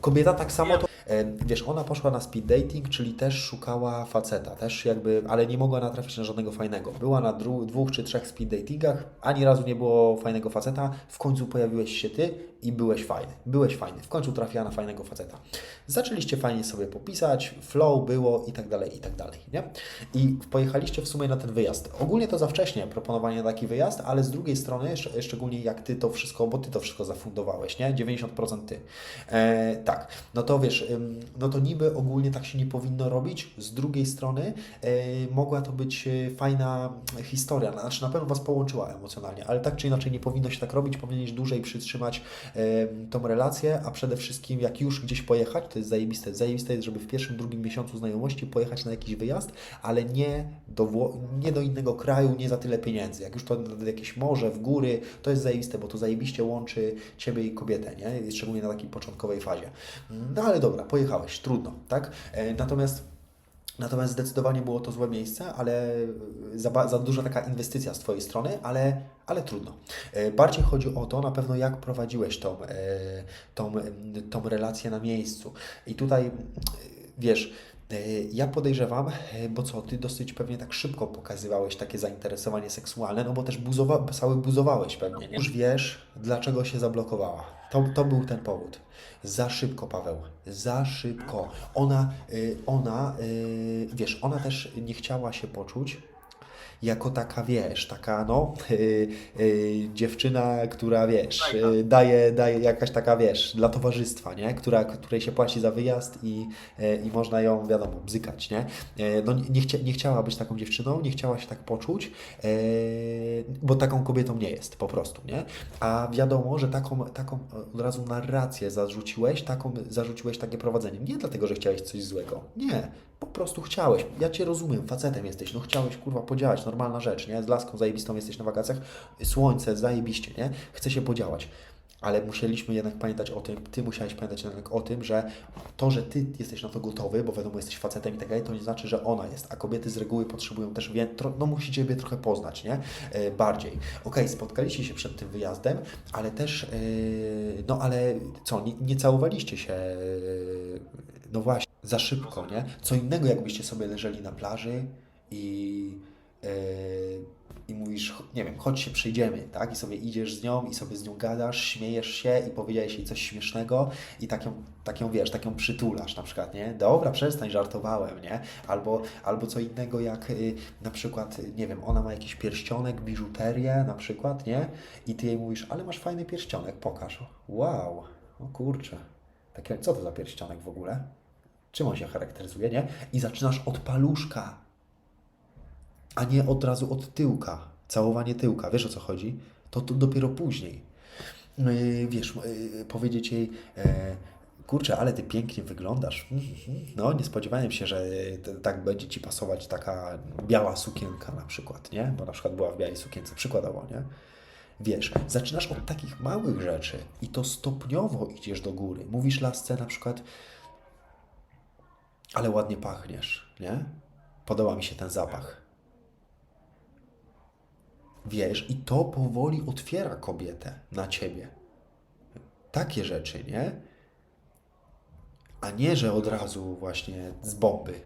Kobieta tak samo to, wiesz, ona poszła na speed dating, czyli też szukała faceta, też jakby, ale nie mogła natrafić na żadnego fajnego. Była na dwóch czy trzech speed datingach, ani razu nie było fajnego faceta, w końcu pojawiłeś się ty i byłeś fajny. Byłeś fajny, w końcu trafiła na fajnego faceta. Zaczęliście fajnie sobie popisać, flow było i tak dalej, i tak dalej, nie? I pojechaliście w sumie na ten wyjazd. Ogólnie to za wcześnie proponowanie taki wyjazd, ale z drugiej strony, szcz- szczególnie jak ty to wszystko, bo ty to wszystko zafundowałeś, nie? 90% ty. E, tak, no to wiesz, no to niby ogólnie tak się nie powinno robić. Z drugiej strony mogła to być e, fajna historia, znaczy na pewno Was połączyła emocjonalnie, ale tak czy inaczej nie powinno się tak robić, powinieneś dłużej przytrzymać tą relację, a przede wszystkim jak już gdzieś pojechać, to jest zajebiste. Zajebiste jest, żeby w pierwszym, drugim miesiącu znajomości pojechać na jakiś wyjazd, ale nie do, nie do innego kraju, nie za tyle pieniędzy. Jak już to jakieś morze, w góry, to jest zajebiste, bo to zajebiście łączy Ciebie i kobietę, nie? Szczególnie na takiej początkowej fazie. No ale dobra, pojechałeś, trudno, tak? E, Natomiast Natomiast zdecydowanie było to złe miejsce, ale za, ba- za duża taka inwestycja z Twojej strony, ale, ale trudno. E, Bardziej chodzi o to na pewno, jak prowadziłeś tą, e, tą, tą relację na miejscu. I tutaj, e, wiesz, e, ja podejrzewam, e, bo co, Ty dosyć pewnie tak szybko pokazywałeś takie zainteresowanie seksualne, no bo też buzowa, cały buzowałeś pewnie, nie? Już wiesz, dlaczego się zablokowała. To, to był ten powód. Za szybko, Paweł. Za szybko. Ona, y, ona, wiesz, ona też nie chciała się poczuć jako taka, wiesz, taka, no, y, y, dziewczyna, która, wiesz, y, daje, daje jakaś taka, wiesz, dla towarzystwa, nie? Która, której się płaci za wyjazd i, y, i można ją, wiadomo, bzykać, nie? Y, No, nie, chcia, nie chciała być taką dziewczyną, nie chciała się tak poczuć, y, bo taką kobietą nie jest, po prostu, nie? A wiadomo, że taką, taką od razu narrację zarzuciłeś, taką, zarzuciłeś takie prowadzenie. Nie dlatego, że chciałeś coś złego. Nie. Po prostu chciałeś. Ja Cię rozumiem, facetem jesteś. No chciałeś, kurwa, podziałać. Normalna rzecz, nie? Z laską zajebistą jesteś na wakacjach. Słońce, zajebiście, nie? Chce się podziałać. Ale musieliśmy jednak pamiętać o tym, Ty musiałeś pamiętać jednak o tym, że to, że Ty jesteś na to gotowy, bo wiadomo, jesteś facetem i tak dalej, to nie znaczy, że ona jest. A kobiety z reguły potrzebują też, no musi Ciebie trochę poznać, nie? E, bardziej. Okej, spotkaliście się przed tym wyjazdem, ale też, e, no ale co, nie, nie całowaliście się, e, no właśnie, za szybko, nie? Co innego, jakbyście sobie leżeli na plaży i, i mówisz, nie wiem, chodź się przejdziemy, tak? I sobie idziesz z nią i sobie z nią gadasz, śmiejesz się i powiedziałeś jej coś śmiesznego i tak ją, tak ją wiesz, tak ją przytulasz na przykład, nie? Dobra, przestań, żartowałem, nie? Albo, albo co innego jak y, na przykład, y, nie wiem, ona ma jakiś pierścionek, biżuterię na przykład, nie? I ty jej mówisz, ale masz fajny pierścionek, pokaż. Wow, o kurczę. Takie, co to za pierścionek w ogóle? Czym on się charakteryzuje, nie? I zaczynasz od paluszka, a nie od razu od tyłka. Całowanie tyłka, wiesz o co chodzi? To, to dopiero później. Yy, wiesz, yy, powiedzieć jej, e, kurczę, ale ty pięknie wyglądasz. Mhm, No, nie spodziewałem się, że tak będzie ci pasować taka biała sukienka na przykład, nie? Bo na przykład była w białej sukience, przykładowo, nie? Wiesz, zaczynasz od takich małych rzeczy i to stopniowo idziesz do góry. Mówisz lasce na przykład, ale ładnie pachniesz, nie? Podoba mi się ten zapach. Wiesz, i to powoli otwiera kobietę na ciebie. Takie rzeczy, nie? A nie, że od razu właśnie z bomby.